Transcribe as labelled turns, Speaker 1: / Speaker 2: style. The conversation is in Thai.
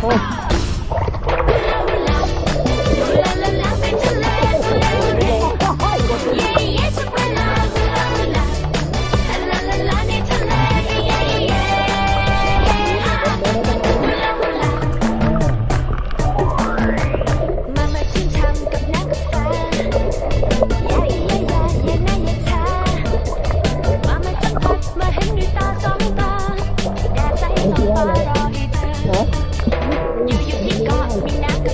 Speaker 1: โอ้
Speaker 2: เนาะ you, you, you got me now.